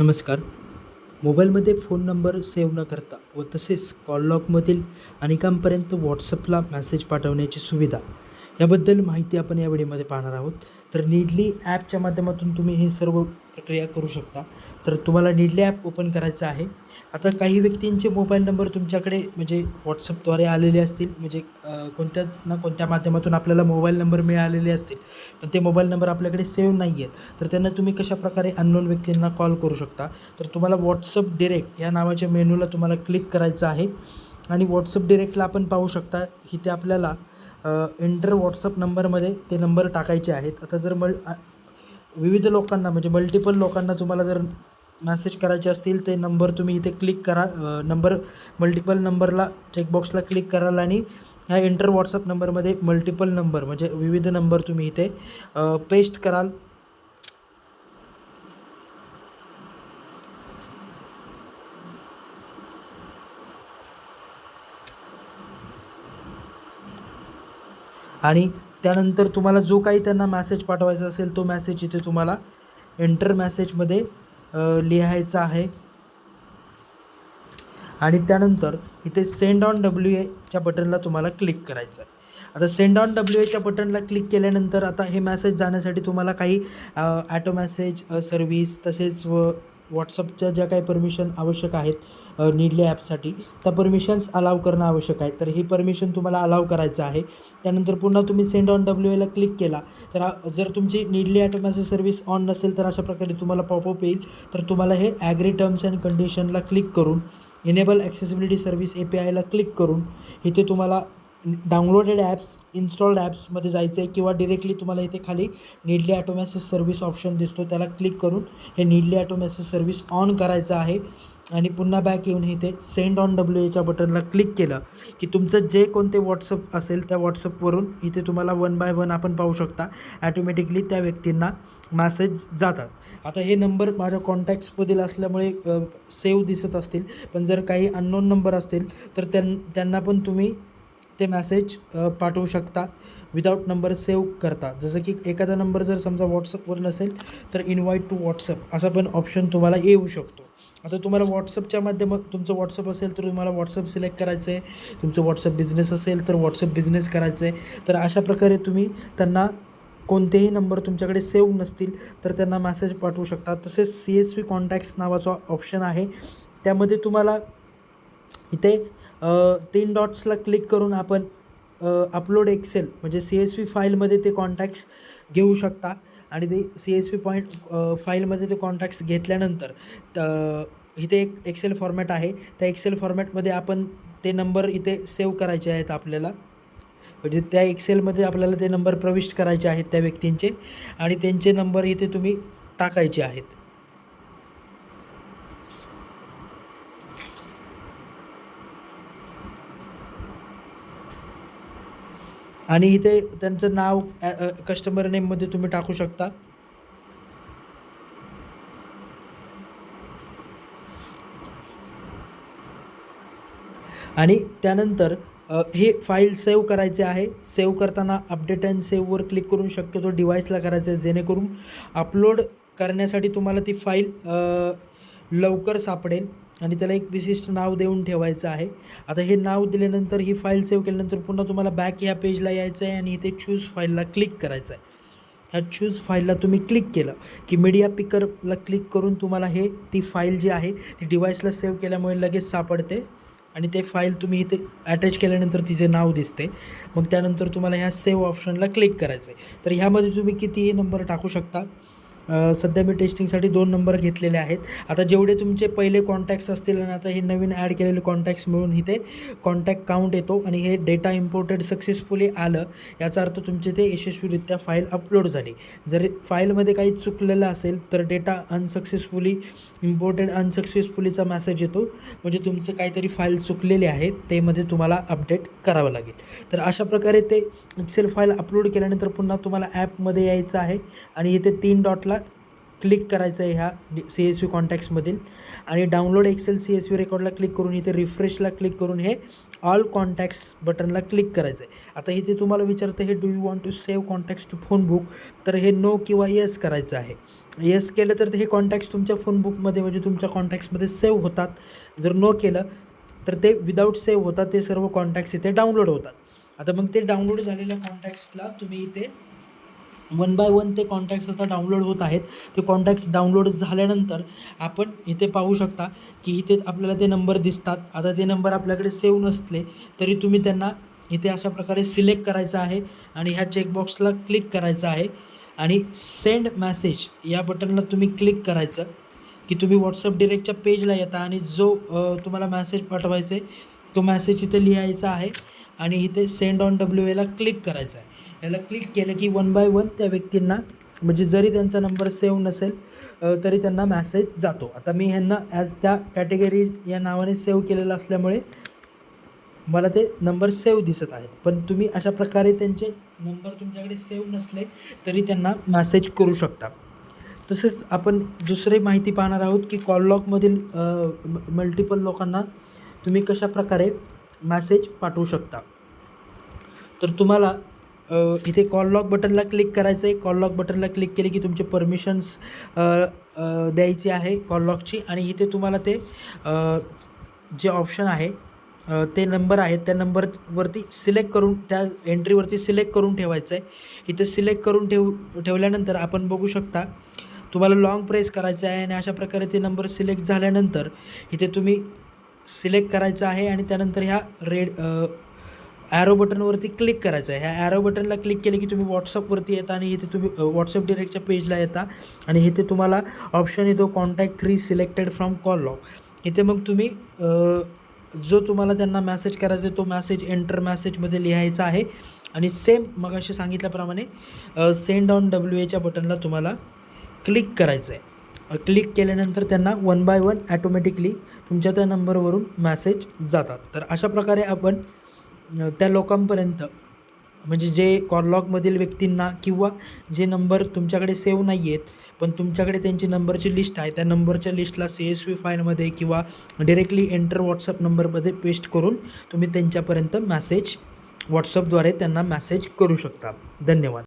नमस्कार. मोबाईलमध्ये phone number save न करता व तसेच कॉल लॉकमधील अनेकांपर्यंत व्हॉट्सअपला मेसेज पाठवण्याची सुविधा याबद्दल माहिती आपण या व्हिडिओमध्ये पाहणार आहोत. तर नीडली ॲपच्या माध्यमातून तुम्ही हे सर्व प्रक्रिया करू शकता. तर तुम्हाला निडले ॲप ओपन करायचं आहे. आता काही व्यक्तींचे मोबाईल नंबर तुमच्याकडे म्हणजे व्हॉट्सअपद्वारे आलेले असतील. म्हणजे कोणत्या ना कोणत्या माध्यमातून आपल्याला मोबाईल नंबर मिळालेले असतील. पण ते मोबाईल नंबर आपल्याकडे सेव्ह नाही आहेत तर त्यांना तुम्ही कशाप्रकारे अननोन व्यक्तींना कॉल करू शकता? तर तुम्हाला व्हॉट्सअप डिरेक्ट या नावाच्या मेनूला तुम्हाला क्लिक करायचं आहे. आणि व्हॉट्सअप डिरेक्टला आपण पाहू शकता इथे आपल्याला इंटर व्हॉट्सअप नंबरमध्ये ते नंबर टाकायचे आहेत. आता जर मल विविध लोकांना म्हणजे मल्टिपल लोकांना तुम्हाला जर मॅसेज करायचे असतील ते नंबर तुम्ही इथे क्लिक करा नंबर मल्टिपल नंबरला चेकबॉक्सला क्लिक कराल आणि ह्या इंटर व्हॉट्सअप नंबरमध्ये मल्टिपल नंबर म्हणजे विविध नंबर तुम्ही इथे पेस्ट कराल. आणि त्यानंतर तुम्हाला जो काही त्यांना मॅसेज पाठवायचा असेल तो मॅसेज इथे तुम्हाला एंटर मॅसेजमध्ये लिहायचा आहे. आणि त्यानंतर इथे सेंड ऑन डब्ल्यू एच्या बटनला तुम्हाला क्लिक करायचं आहे. आता सेंड ऑन डब्ल्यू एच्या बटनला क्लिक केल्यानंतर आता हे मॅसेज जाण्यासाठी तुम्हाला काही ॲटो मॅसेज सर्व्हिस तसेच व व्हॉट्सअपच्या ज्या काही परमिशन आवश्यक आहेत नीडली ॲपसाठी त्या परमिशन्स अलाव करणं आवश्यक आहे. तर ही परमिशन तुम्हाला अलाव करायचं आहे. त्यानंतर पुन्हा तुम्ही सेंड ऑन डब्ल्यू एला क्लिक केला तर जर तुमची नीडली ॲटो सर्व्हिस ऑन नसेल तर अशा प्रकारे तुम्हाला पॉपअप येईल. तर तुम्हाला हे ॲग्री टर्म्स अँड कंडिशनला क्लिक करून enable accessibility service A P आयला क्लिक करून इथे तुम्हाला डाउनलोडेड ॲप्स इन्स्टॉल्ड ॲप्समध्ये जायचं आहे किंवा डिरेक्टली तुम्हाला इथे खाली नीडली ॲटोमॅसेस सर्व्हिस ऑप्शन दिसतो. त्याला क्लिक करून हे नीडली ॲटोमॅसेस सर्व्हिस ऑन करायचं आहे. आणि पुन्हा बॅक येऊन इथे सेंड ऑन डब्ल्यू एच्या बटनला क्लिक केलं की तुमचं जे कोणते व्हॉट्सअप असेल त्या व्हॉट्सअपवरून इथे तुम्हाला वन बाय वन आपण पाहू शकता. ॲटोमॅटिकली त्या व्यक्तींना मॅसेज जातात. आता हे नंबर माझ्या कॉन्टॅक्ट्समधील असल्यामुळे सेव्ह दिसत असतील. पण जर काही अननोन नंबर असतील तर त्यां त्यांना पण तुम्ही ते मॅसेज पाठवू शकता विदाऊट नंबर सेव्ह करता. जसं की एखादा नंबर जर समजा व्हॉट्सअपवर नसेल तर इन्व्हाइट टू व्हॉट्सअप असा पण ऑप्शन तुम्हाला येऊ शकतो. आता तुम्हाला व्हॉट्सअपच्या माध्यमात तुमचं व्हॉट्सअप असेल तर तुम्हाला व्हॉट्सअप सिलेक्ट करायचं आहे तुमचं व्हॉट्सअप बिझनेस असेल तर व्हॉट्सअप बिझनेस करायचं आहे तर अशा प्रकारे तुम्ही त्यांना कोणतेही नंबर तुमच्याकडे सेव्ह नसतील तर त्यांना मॅसेज पाठवू शकता. तसेच सी एस व्ही कॉन्टॅक्ट्स नावाचा ऑप्शन आहे. त्यामध्ये तुम्हाला इथे तीन डॉट्सला क्लिक करून आपण अपलोड एक्सेल म्हणजे सी एस पी फाईलमध्ये ते कॉन्टॅक्ट्स घेऊ शकता. आणि ते सी एस पी पॉईंट फाईलमध्ये ते कॉन्टॅक्ट्स घेतल्यानंतर त- इथे एक एक्सेल फॉर्मॅट आहे. त्या एक्सेल फॉर्मॅटमध्ये आपण ते नंबर इथे सेव्ह करायचे आहेत आपल्याला. म्हणजे त्या एक्सेलमध्ये आपल्याला ते नंबर प्रविष्ट करायचे आहेत त्या व्यक्तींचे. आणि त्यांचे नंबर इथे तुम्ही टाकायचे आहेत. आणि इथे त्यांचं नाव कस्टमर नेममध्ये तुम्ही टाकू शकता. आणि त्यानंतर हे फाईल सेव्ह करायचे आहे. सेव्ह करताना अपडेट अँड सेव्हवर क्लिक करून शक्यतो डिव्हाइसला करायचं आहे जेणेकरून अपलोड करण्यासाठी तुम्हाला ती फाईल लवकर सापडेल आणि त्याला एक विशिष्ट नाव देऊन ठेवायचं आहे. आता हे नाव दिल्यानंतर ही फाईल सेव्ह केल्यानंतर पुन्हा तुम्हाला बॅक ह्या पेजला यायचं आहे आणि इथे चूज फाईलला क्लिक करायचं आहे. ह्या चूज फाईलला तुम्ही क्लिक केलं की मीडिया पिकरला क्लिक करून तुम्हाला हे ती फाईल जी आहे ती डिव्हाइसला सेव्ह केल्यामुळे लगेच सापडते आणि ते फाईल तुम्ही इथे अटॅच केल्यानंतर तिचे नाव दिसते. मग त्यानंतर तुम्हाला ह्या सेव्ह ऑप्शनला क्लिक करायचं आहे. तर ह्यामध्ये तुम्ही कितीही नंबर टाकू शकता? सध्या मी टेस्टिंगसाठी दोन नंबर घेतलेले आहेत. आता जेवढे तुमचे पहिले कॉन्टॅक्ट्स असतील आणि आता हे नवीन ॲड केलेले कॉन्टॅक्ट्स मिळून इथे कॉन्टॅक्ट काउंट येतो आणि हे डेटा इम्पोर्टेड सक्सेसफुली आलं याचा अर्थ तुमचे ते यशस्वीरित्या फाईल अपलोड झाली. जर फाईलमध्ये काही चुकलेलं असेल तर डेटा अनसक्सेसफुली इम्पोर्टेड अनसक्सेसफुलीचा मेसेज येतो. म्हणजे तुमचं काहीतरी फाईल चुकलेले आहे ते मध्ये तुम्हाला अपडेट करावं लागेल. तर अशा प्रकारे ते एक्सेल फाईल अपलोड केल्यानंतर पुन्हा तुम्हाला ॲपमध्ये यायचं आहे. आणि इथे तीन डॉटला क्लिक करायचं आहे ह्या सी एस व्ही कॉन्टॅक्ट्समधील आणि download excel C S V रेकॉर्डला click करून इथे रिफ्रेशला क्लिक करून हे ऑल कॉन्टॅक्ट्स बटनला क्लिक करायचं आहे. आता इथे तुम्हाला विचारतं हे do you want to save contacts to phone book तर हे नो किंवा येस करायचं आहे. येस केलं तर हे कॉन्टॅक्ट्स तुमच्या फोनबुकमध्ये म्हणजे तुमच्या कॉन्टॅक्ट्समध्ये सेव्ह होतात. जर नो केलं तर ते विदाऊट सेव्ह होतात ते सर्व कॉन्टॅक्ट्स इथे डाउनलोड होतात. आता मग ते डाउनलोड झालेल्या कॉन्टॅक्ट्सला तुम्ही इथे वन बाय वन ते कॉन्टॅक्ट्स आता डाउनलोड होत आहेत. ते कॉन्टॅक्ट्स डाउनलोड झाल्यानंतर आपण इथे पाहू शकता की इथे आपल्याला ते नंबर दिसतात. आता ते नंबर आपल्याकडे सेव्ह नसले तरी तुम्ही त्यांना इथे अशा प्रकारे सिलेक्ट करायचं आहे आणि ह्या चेकबॉक्सला क्लिक करायचं आहे. आणि सेंड मॅसेज या बटनला तुम्ही क्लिक करायचं की तुम्ही व्हॉट्सअप डिरेक्टच्या पेजला येता आणि जो तुम्हाला मॅसेज पाठवायचा आहे तो मॅसेज इथे लिहायचा आहे आणि इथे सेंड ऑन डब्ल्यू एला क्लिक करायचा आहे याला क्लिक केलं की वन बाय वन त्या व्यक्तींना म्हणजे जरी त्यांचा नंबर सेव्ह नसेल तरी त्यांना मॅसेज जातो. आता मी ह्यांना ॲज त्या कॅटेगरी या नावाने सेव्ह केलेलं असल्यामुळे मला ते नंबर सेव्ह दिसत आहेत. पण तुम्ही अशा प्रकारे त्यांचे नंबर तुमच्याकडे सेव्ह नसले तरी त्यांना मॅसेज करू शकता. तसेच आपण दुसरी माहिती पाहणार आहोत की कॉल लॉकमधील मल्टिपल लोकांना तुम्ही कशा प्रकारे मॅसेज पाठवू शकता. तर तुम्हाला इथे कॉल लॉक बटनला क्लिक करायचं आहे. कॉल लॉक बटनला क्लिक केले की तुमचे परमिशन्स द्यायची आहे कॉल लॉकची आणि इथे तुम्हाला ते जे ऑप्शन आहे ते नंबर आहेत. त्या नंबरवरती सिलेक्ट करून त्या एंट्रीवरती सिलेक्ट करून ठेवायचं आहे. इथे सिलेक्ट करून ठेव ठेवल्यानंतर आपण बघू शकता तुम्हाला लॉंग प्रेस करायचं आहे आणि अशा प्रकारे ते नंबर सिलेक्ट झाल्यानंतर इथे तुम्ही सिलेक्ट करायचं आहे आणि त्यानंतर ह्या रेड ॲरो बटनवरती क्लिक करायचं आहे. ह्या ॲरो बटनला क्लिक केले की तुम्ही व्हॉट्सअपवरती येता आणि इथे तुम्ही व्हॉट्सअप डिरेक्टच्या पेजला येता आणि इथे तुम्हाला ऑप्शन येतो contact three selected from call log इथे मग तुम्ही जो तुम्हाला त्यांना मॅसेज करायचा आहे तो मॅसेज एंटर मॅसेजमध्ये लिहायचा आहे. आणि सेम मग असे सांगितल्याप्रमाणे सेंड ऑन डब्ल्यू एच्या बटनला तुम्हाला क्लिक करायचं आहे. क्लिक केल्यानंतर त्यांना वन बाय वन ॲटोमॅटिकली तुमच्या त्या नंबरवरून मॅसेज जातात. तर अशा प्रकारे आपण त्या लोकांपर्यंत. म्हणजे जे कॉललॉगमधील व्यक्तींना किंवा जे नंबर तुमच्याकडे सेव्ह नाही आहेत पण तुमच्याकडे त्यांची नंबरची लिस्ट आहे त्या नंबरच्या लिस्टला सी एस व्ही फाईलमध्ये किंवा डिरेक्टली एंटर व्हॉट्सअप नंबरमध्ये पेस्ट करून तुम्ही त्यांच्यापर्यंत मॅसेज व्हॉट्सअपद्वारे त्यांना मॅसेज करू शकता. धन्यवाद.